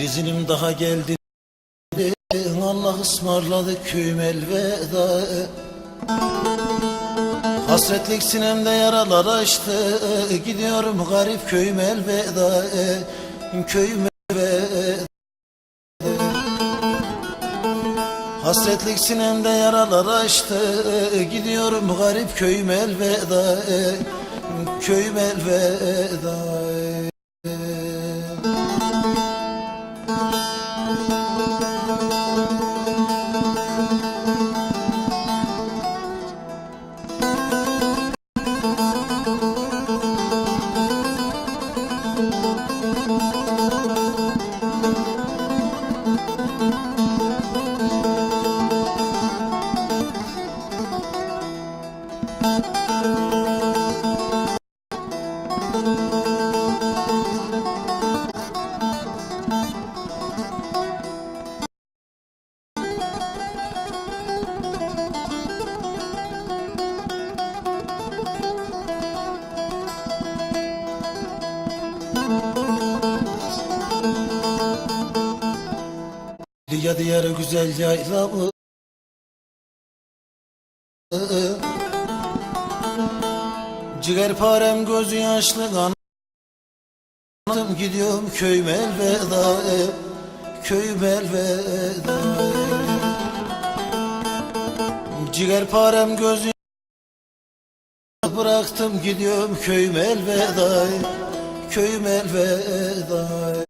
Gezinim daha geldi. Allah ısmarladı köyüm elveda. Hasretlik sinemde yaralar açtı. Gidiyorum garip köyüm elveda. Köyüm elveda. Hasretlik sinemde yaralar açtı. Gidiyorum garip köyüm elveda. Köyüm elveda Müzik Ya diğer güzel yaylamı. Ciğerparem gözü yaşlı kanım. Gidiyorum köyüm elveda Köyüm elveda Ciğerparem gözü Bıraktım. Gidiyorum köyüm elveda Köyüm elveda